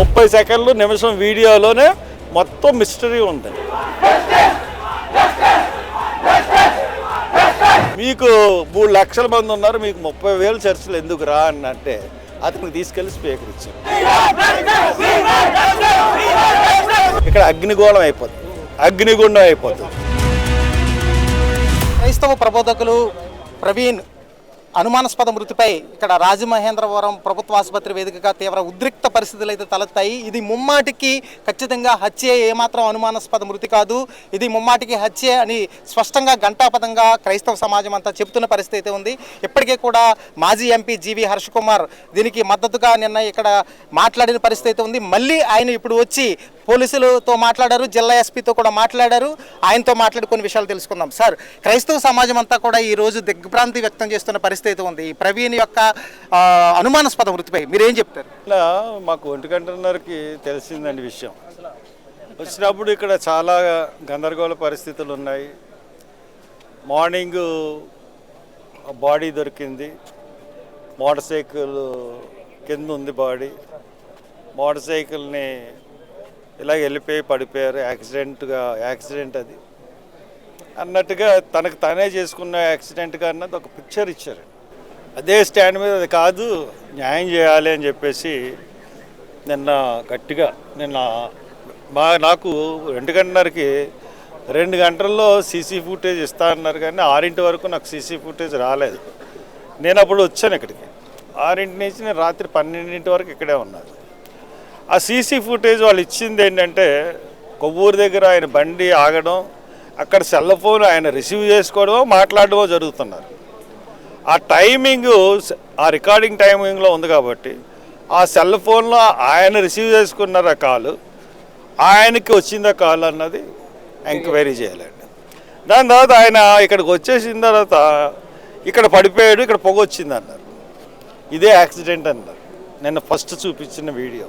ముప్పై సెకండ్లు నిమిషం వీడియోలోనే మొత్తం మిస్టరీ ఉంది మీకు మూడు లక్షల మంది ఉన్నారు మీకు ముప్పై వేలు చర్చలు ఎందుకు రా అని అంటే అతనికి తీసుకెళ్ళి స్పీకర్ ఇచ్చారు. ఇక్కడ అగ్నిగోళం అయిపోతుంది. అగ్నిగుండం అయిపోతుంది. క్రైస్తవ ప్రబోధకులు ప్రవీణ్ అనుమానాస్పద మృతిపై ఇక్కడ రాజమహేంద్రవరం ప్రభుత్వ ఆసుపత్రి వేదికగా తీవ్ర ఉద్రిక్త పరిస్థితులు అయితే తలెత్తాయి. ఇది ముమ్మాటికి ఖచ్చితంగా హత్యే ఏమాత్రం అనుమానాస్పద మృతి కాదు. ఇది ముమ్మాటికి హత్యే అని స్పష్టంగా ఘంటాపదంగా క్రైస్తవ సమాజం అంతా చెబుతున్న పరిస్థితి అయితే ఉంది. ఇప్పటికే కూడా మాజీ ఎంపీ జీవి హర్ష కుమార్ దీనికి మద్దతుగా నిన్న ఇక్కడ మాట్లాడిన పరిస్థితి అయితే ఉంది. మళ్ళీ ఆయన ఇప్పుడు వచ్చి పోలీసులతో మాట్లాడారు జిల్లా ఎస్పీతో కూడా మాట్లాడారు. ఆయనతో మాట్లాడి కొన్ని విషయాలు తెలుసుకుందాం. సార్ క్రైస్తవ సమాజం అంతా కూడా ఈ రోజు దిగ్భ్రాంతి వ్యక్తం చేస్తున్న పరిస్థితి అయితే ఉంది. ఈ ప్రవీణ్ యొక్క అనుమానాస్పద మృతిపై మీరేం చెప్తారు? ఇలా మాకు ఒంటి గంటన్నరకి తెలిసిందండి విషయం. వచ్చినప్పుడు ఇక్కడ చాలా గందరగోళ పరిస్థితులు ఉన్నాయి. మార్నింగ్ బాడీ దొరికింది. మోటార్ సైకిల్ కింద ఉంది బాడీ. మోటార్ సైకిల్ని ఇలా వెళ్ళిపోయి పడిపోయారు. యాక్సిడెంట్గా యాక్సిడెంట్ అది. అన్నట్టుగా తనకు తనే చేసుకున్న యాక్సిడెంట్గా అన్నది ఒక పిక్చర్ ఇచ్చారు. అదే స్టాండ్ మీద అది కాదు న్యాయం చేయాలి అని చెప్పేసి నిన్న గట్టిగా నిన్న మా నాకు రెండు గంటన్నరకి రెండు గంటల్లో సీసీ ఫుటేజ్ ఇస్తా అన్నారు కానీ ఆరింటి వరకు నాకు సీసీ ఫుటేజ్ రాలేదు. నేను అప్పుడు వచ్చాను ఇక్కడికి. ఆరింటి నుంచి నేను రాత్రి పన్నెండింటి వరకు ఇక్కడే ఉన్నాను ఆ సీసీ ఫుటేజ్ వాళ్ళు ఇచ్చింది ఏంటంటే కొవ్వూరు దగ్గర ఆయన బండి ఆగడం అక్కడ సెల్ ఫోన్ ఆయన రిసీవ్ చేసుకోవడమో మాట్లాడడమో జరుగుతున్నారు. ఆ టైమింగ్ ఆ రికార్డింగ్ టైమింగ్లో ఉంది కాబట్టి ఆ సెల్ ఫోన్లో ఆయన రిసీవ్ చేసుకున్నారా కాలు ఆయనకి వచ్చిందా కాల్ అన్నది ఎంక్వైరీ చేయాలండి. దాని తర్వాత ఆయన ఇక్కడికి వచ్చేసిన తర్వాత ఇక్కడ పడిపోయాడు ఇక్కడ పొగ వచ్చింది అన్నారు. ఇదే యాక్సిడెంట్ అన్నారు. నిన్న ఫస్ట్ చూపించిన వీడియో.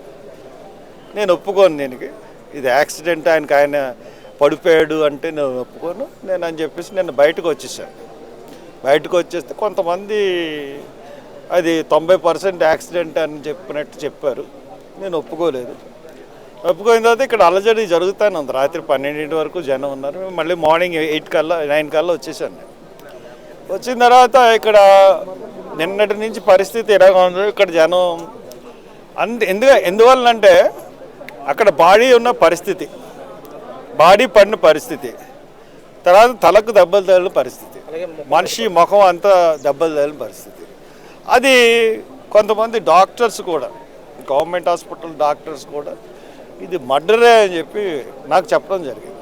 నేను ఒప్పుకోను దీనికి. ఇది యాక్సిడెంట్ ఆయనకి ఆయన పడిపోయాడు అంటే నేను ఒప్పుకోను. నేను అని చెప్పేసి నేను బయటకు వచ్చేసాను. బయటకు వచ్చేస్తే కొంతమంది అది తొంభై పర్సెంట్ యాక్సిడెంట్ అని చెప్పినట్టు చెప్పారు. నేను ఒప్పుకోలేదు. ఒప్పుకోయిన తర్వాత ఇక్కడ అలజడి జరుగుతాను ఉంది రాత్రి పన్నెండింటి వరకు జనం ఉన్నారు. మళ్ళీ మార్నింగ్ ఎయిట్ కల్లా నైన్ కల్లా వచ్చేసాను నేను. వచ్చిన తర్వాత ఇక్కడ నిన్నటి నుంచి పరిస్థితి ఎలాగా ఉంది ఇక్కడ జనం అంత ఎందుకు ఎందువల్లంటే అక్కడ బాడీ ఉన్న పరిస్థితి. బాడీ పడిన పరిస్థితి. తర్వాత తలకు దెబ్బలు తగిలిన పరిస్థితి. మనిషి ముఖం అంతా దెబ్బలు తగిలిన పరిస్థితి. అది కొంతమంది డాక్టర్స్ కూడా గవర్నమెంట్ హాస్పిటల్ డాక్టర్స్ కూడా ఇది మర్డరే అని చెప్పి నాకు చెప్పడం జరిగింది.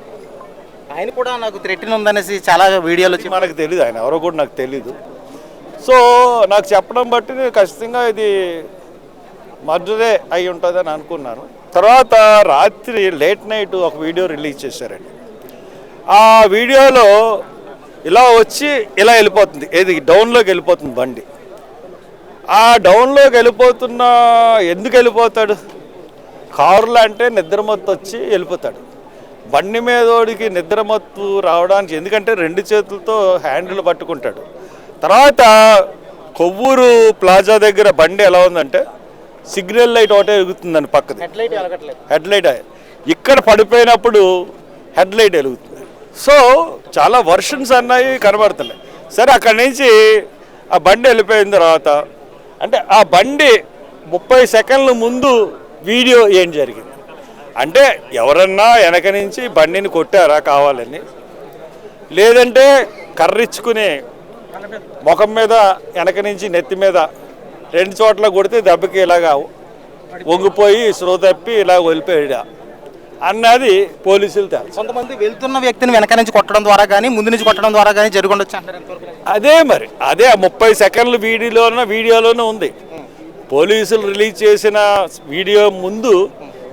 ఆయన కూడా నాకు థ్రెట్టిన్ ఉందనేసి చాలా వీడియోలు వచ్చి మనకు తెలియదు ఆయన ఎవరో కూడా నాకు తెలీదు. సో నాకు చెప్పడం బట్టి నేను ఖచ్చితంగా ఇది మర్డరే అయి ఉంటుందని అనుకున్నాను. తర్వాత రాత్రి లేట్ నైట్ ఒక వీడియో రిలీజ్ చేశారండి. ఆ వీడియోలో ఇలా వచ్చి ఇలా వెళ్ళిపోతుంది. ఏది? డౌన్లోకి వెళ్ళిపోతుంది బండి. ఆ డౌన్లోకి వెళ్ళిపోతున్న ఎందుకు వెళ్ళిపోతాడు? కారులో అంటే నిద్రమత్తు వచ్చి వెళ్ళిపోతాడు. బండి మీదోడికి నిద్రమత్తు రావడానికి ఎందుకంటే రెండు చేతులతో హ్యాండిల్ పట్టుకుంటాడు. తర్వాత కొవ్వూరు ప్లాజా దగ్గర బండి ఎలా ఉందంటే సిగ్నల్ లైట్ ఒకటే ఎగుతుందండి పక్కది. Head light. ఇక్కడ పడిపోయినప్పుడు హెడ్ లైట్ వెలుగుతుంది. సో చాలా వర్షన్స్ అన్నాయి కనబడుతున్నాయి. సరే అక్కడి నుంచి ఆ బండి వెళ్ళిపోయిన తర్వాత అంటే ఆ బండి ముప్పై సెకండ్ల ముందు వీడియో ఏం జరిగింది? అంటే ఎవరన్నా వెనక నుంచి బండిని కొట్టారా కావాలని? లేదంటే కర్రిచ్చుకుని ముఖం మీద వెనక నుంచి నెత్తి మీద రెండు చోట్ల కొడితే దెబ్బకి ఇలాగా వంగిపోయి స్రో తప్పి ఇలా వెళ్ళిపోయాడా అన్నది పోలీసులు తెలుసు కొంతమంది వెళ్తున్న వ్యక్తిని వెనక నుంచి కొట్టడం ద్వారా కానీ ముందు నుంచి కొట్టడం ద్వారా కానీ జరిగి ఉండొచ్చు అంటారు అదే మరి అదే ముప్పై సెకండ్ల వీడియోలోన వీడియోలోనే ఉంది. పోలీసులు రిలీజ్ చేసిన వీడియో ముందు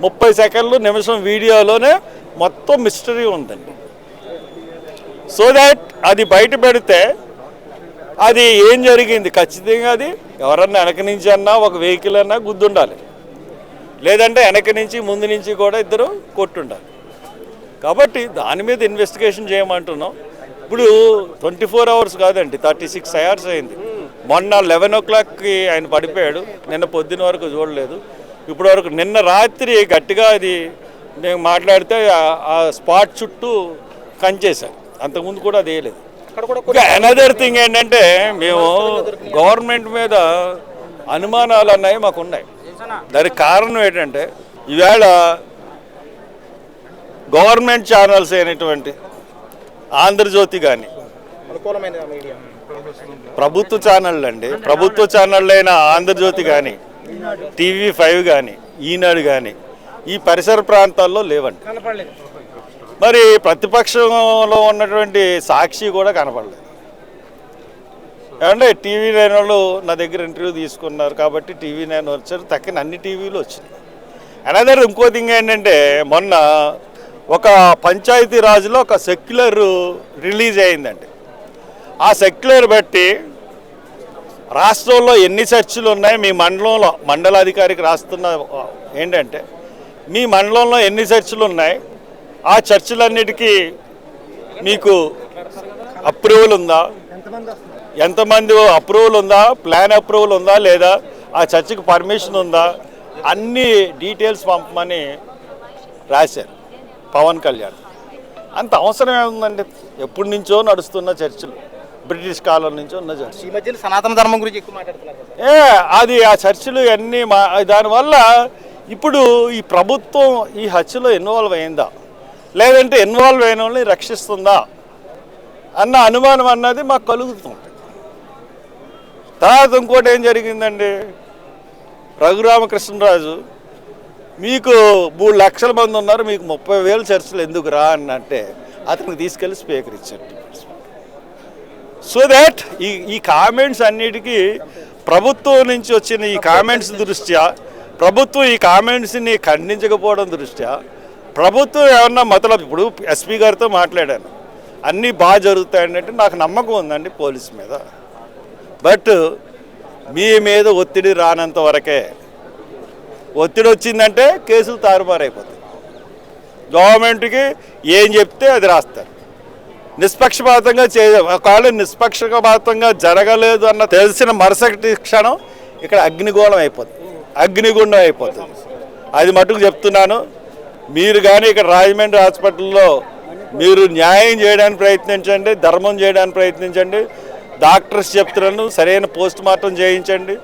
ముప్పై సెకండ్లు నిమిషం వీడియోలోనే మొత్తం మిస్టరీ ఉందండి. సో దాట్ అది బయట పెడితే అది ఏం జరిగింది? ఖచ్చితంగా అది ఎవరన్నా వెనక నుంచి అన్నా ఒక వెహికల్ అన్నా గుద్దుండాలి. లేదంటే వెనక నుంచి ముందు నుంచి కూడా ఇద్దరు కొట్టుండాలి. కాబట్టి దాని మీద ఇన్వెస్టిగేషన్ చేయమంటున్నాం. ఇప్పుడు ట్వంటీ ఫోర్ అవర్స్ కాదండి థర్టీ సిక్స్ అవర్స్ అయింది. మొన్న లెవెన్ ఓ క్లాక్కి ఆయన పడిపోయాడు నిన్న పొద్దున వరకు చూడలేదు. ఇప్పటి వరకు నిన్న రాత్రి గట్టిగా అది మేము మాట్లాడితే ఆ- స్పాట్ చుట్టూ కంచేశారు. అంతకుముందు కూడా అది వేయలేదు అనదర్ థింగ్ ఏంటంటే మేము గవర్నమెంట్ మీద అనుమానాలు అన్నాయి మాకు ఉన్నాయి దానికి కారణం ఏంటంటే ఈవేళ గవర్నమెంట్ ఛానల్స్ అయినటువంటి ఆంధ్రజ్యోతి కానీ ప్రభుత్వ ఛానళ్ళు అండి ప్రభుత్వ ఛానళ్ళు అయిన ఆంధ్రజ్యోతి కానీ టీవీ ఫైవ్ కానీ ఈనాడు కానీ ఈ పరిసర ప్రాంతాల్లో లేవండి. మరి ప్రతిపక్షంలో ఉన్నటువంటి సాక్షి కూడా కనపడలేదు. ఏమంటే టీవీ నైన్ వాళ్ళు నా దగ్గర ఇంటర్వ్యూ తీసుకున్నారు కాబట్టి టీవీ నైన్ వచ్చారు. తక్కిన అన్ని టీవీలు వచ్చినాయి. అనదర్ ఇంకో థింగ్ ఏంటంటే మొన్న ఒక పంచాయతీ రాజులో ఒక సెక్యులర్ రిలీజ్ అయిందండి. ఆ సెక్యులర్ బట్టి రాష్ట్రంలో ఎన్ని చర్చిలు ఉన్నాయి మీ మండలంలో మండలాధికారికి రాస్తున్న ఏంటంటే మీ మండలంలో ఎన్ని చర్చిలు ఉన్నాయి ఆ చర్చిలన్నిటికీ మీకు అప్రూవల్ ఉందా? ఎంతమంది అప్రూవల్ ఉందా? ప్లాన్ అప్రూవల్ ఉందా? లేదా? ఆ చర్చికి పర్మిషన్ ఉందా? అన్ని డీటెయిల్స్ పంపమని రాశారు పవన్ కళ్యాణ్. అంత అవసరం ఏముందండి? ఎప్పటి నుంచో నడుస్తున్న చర్చిలు. బ్రిటిష్ కాలం నుంచో ఉన్న చర్చ్ ఈ మధ్యలో సనాతన ధర్మం గురించి ఎక్కువ మాట్లాడుతున్నారు. ఏ అది ఆ చర్చిలు అన్నీ మా దానివల్ల ఇప్పుడు ఈ ప్రభుత్వం ఈ హత్యలో ఇన్వాల్వ్ అయిందా? లేదంటే ఇన్వాల్వ్ అయిన వాళ్ళని రక్షిస్తుందా? అన్న అనుమానం అన్నది మాకు కలుగుతుంది. తర్వాత ఇంకోటి ఏం జరిగిందండి? రఘురామకృష్ణరాజు మీకు మూడు లక్షల మంది ఉన్నారు మీకు ముప్పై వేలు చర్చలు ఎందుకు రా అని అంటే అతనికి తీసుకెళ్ళి స్పీకర్ ఇచ్చారు. సో దాట్ ఈ ఈ కామెంట్స్ అన్నిటికీ ప్రభుత్వం నుంచి వచ్చిన ఈ కామెంట్స్ దృష్ట్యా ప్రభుత్వం ఈ కామెంట్స్ని ఖండించకపోవడం దృష్ట్యా ప్రభుత్వం ఏమన్నా మతలబ్ ఇప్పుడు ఎస్పీ గారితో మాట్లాడాను. అన్నీ బాగా జరుగుతాయంటే నాకు నమ్మకం ఉందండి పోలీస్ మీద. బట్ మీ మీద ఒత్తిడి రానంత వరకే ఒత్తిడి వచ్చిందంటే కేసులు తారుమారైపోతాయి. గవర్నమెంట్కి ఏం చెప్తే అది రాస్తారు. నిష్పక్షపాతంగా చే ఒకవేళ నిష్పక్షపాతంగా జరగలేదు అన్న తెలిసిన మరుసటి క్షణం ఇక్కడ అగ్నిగోళం అయిపోతుంది. అగ్నిగుండం అయిపోతుంది. అది మటుకు చెప్తున్నాను. మీరు కానీ ఇక్కడ రాజమండ్రి హాస్పిటల్లో మీరు న్యాయం చేయడానికి ప్రయత్నించండి ధర్మం చేయడానికి ప్రయత్నించండి డాక్టర్స్ చెప్తున్నాను సరైన పోస్ట్ మార్టం చేయించండి.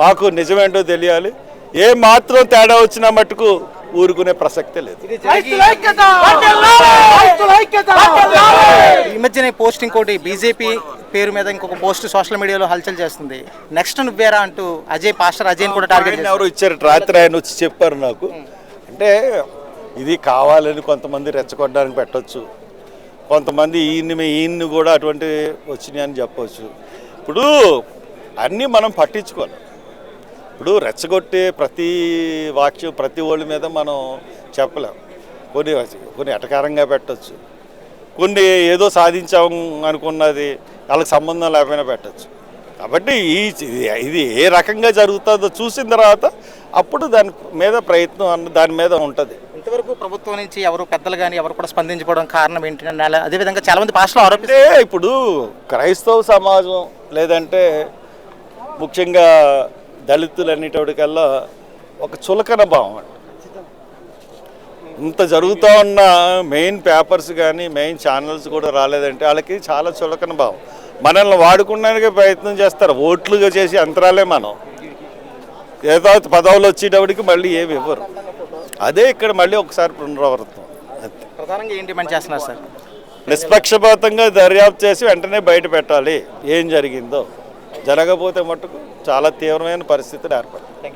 మాకు నిజమేంటో తెలియాలి. ఏ మాత్రం తేడా వచ్చినా మటుకు ఊరుకునే ప్రసక్తే లేదు. ఈ మధ్యన పోస్ట్ ఇంకోటి బీజేపీ పేరు మీద ఇంకొక పోస్ట్ సోషల్ మీడియాలో హల్చల్ చేస్తుంది. నెక్స్ట్ నువ్వేరా అంటూ అజయ్ పాస్టర్ అజయ్ కూడా టార్గెట్ ఎవరు ఇచ్చారు రాత్రి ఆయన వచ్చి చెప్పారు నాకు. అంటే ఇది కావాలని కొంతమంది రెచ్చగొట్టడానికి పెట్టొచ్చు. కొంతమంది ఈయన్ని ఈయన్ని కూడా అటువంటి వచ్చినాయి అని చెప్పవచ్చు ఇప్పుడు అన్నీ మనం పట్టించుకోవాలి. ఇప్పుడు రెచ్చగొట్టే ప్రతి వాక్యం ప్రతి ఒళ్ళ మీద మనం చెప్పలేం. కొన్ని కొన్ని ఎటకారంగా పెట్టచ్చు. కొన్ని ఏదో సాధించాం అనుకున్నది వాళ్ళకి సంబంధం లేకపోయినా పెట్టచ్చు. కాబట్టి ఈ ఇది- ఇది ఏ రకంగా జరుగుతుందో చూసిన తర్వాత అప్పుడు దాని మీద ప్రయత్నం అన్న దాని మీద ఉంటుంది. ఇంతవరకు ప్రభుత్వం నుంచి ఎవరు పెద్దలు కానీ ఎవరు కూడా స్పందించుకోవడం కారణం ఏంటంటే అదేవిధంగా చాలా మంది పాస్టర్లు ఆరోపిస్తే ఇప్పుడు క్రైస్తవ సమాజం లేదంటే ముఖ్యంగా దళితులు అన్నిటికల్లా ఒక చులకన భావం అండి. ఇంత జరుగుతూ ఉన్న మెయిన్ పేపర్స్ కానీ మెయిన్ ఛానల్స్ కూడా రాలేదంటే వాళ్ళకి చాలా చులకన భావం. మనల్ని వాడుకోవడానికి ప్రయత్నం చేస్తారు. ఓట్లుగా చేసి అంతరాలే మనం. ఏదో పదవులు వచ్చేటప్పటికి మళ్ళీ ఏమి ఇవ్వరు. అదే ఇక్కడ మళ్ళీ ఒకసారి పునరావృతం. ప్రధానంగా ఏం డిమాండ్ చేస్తున్నారు సార్? నిష్పక్షపాతంగా దర్యాప్తు చేసి వెంటనే బయట పెట్టాలి. ఏం జరిగిందో. జరగకపోతే మట్టుకు చాలా తీవ్రమైన పరిస్థితులు ఏర్పడతాయి.